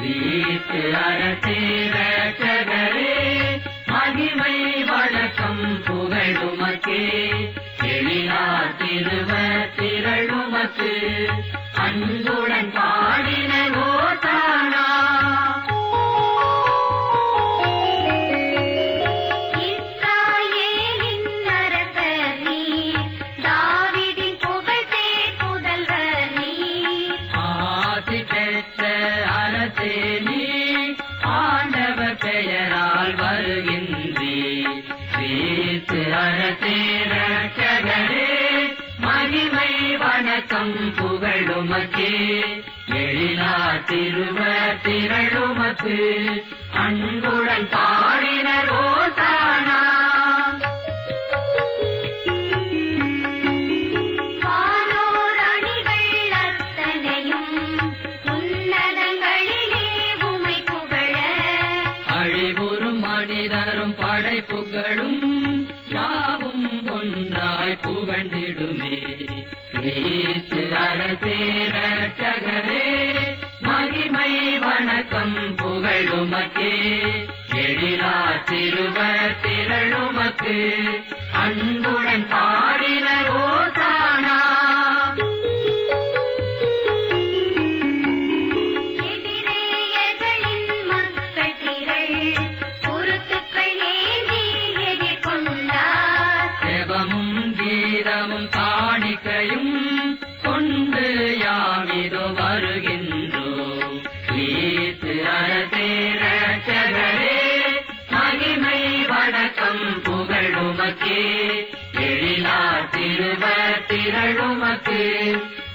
வீட்டு அறத்தீர சகரே மகிமை வழக்கம் புகழுமக்கே. எழிலா திருவ திரளுமக்கு அன்புடன் பாடினவோ வணக்கம் புகழுமக்கே. எழிலா திருவ திரளுமக்கு அன்புடன் பாடினர் புகழ. அழிவுறும் மனிதரும் படைப்புகளும் யாவும் ஒன்றாய் புகழ்ந்திடுமே. கிறிஸ்து மகிமை வணக்கம் புகழுமக்கே. எழிலா திருவ திரளுமக்கு அன்புடன் வணக்கம் புகழுமக்கே எழிலா திருவ திரளுமக்கு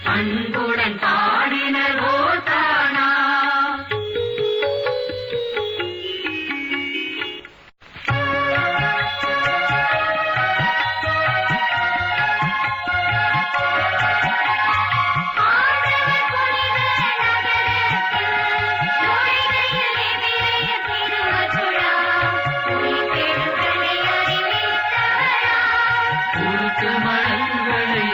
அன்புடன் பாடினர் உருக்கு